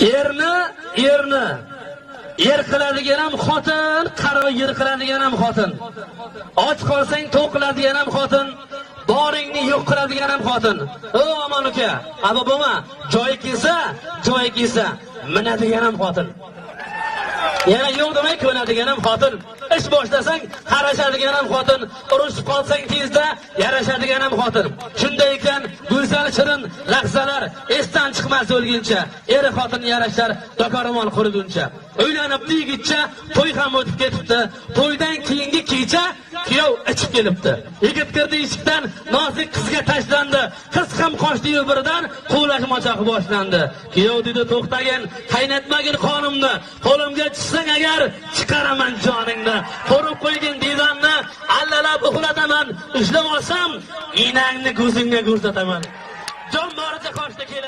erni erni. Er qiladigan ham xotin qarg'a yer qiladigan ham xotin. Och qolsang to'q qiladigan ham xotin boringni yo'q qiladigan ham xotin. O omon uka aba bo'lma joyi kelsa joyi kelsa minadigan ham xotin. Yana yo'q demay ko'nadigan ham xotin. Ish boshlasang qarashadigan ham xotin. Urushib qolsang tezda yarashadigan ham xotin. Shunday go'zal shirin lahzalar esdan chiqmas o'lguncha er xotin yarashar dokoromon quriguncha. Uylanibdi yigitcha to'y ham o'tib ketibdi. To'ydan keyingi kecha kuyov ichib kelibdi. Yigit kirdi eshikdan nozik qizga tashlandi. Qiz ham qochdiyu birdan quvlash boshlandi. Kuyov dedi to'xtagin qaynatmagin qonimni. Qo'limga tushsang agar chiqaraman joningni. Qo'rib qo'ygin uxlataman. Ushlab olsam inangni ko'zingga ko'rsataman. Jon boricha qochdi kelin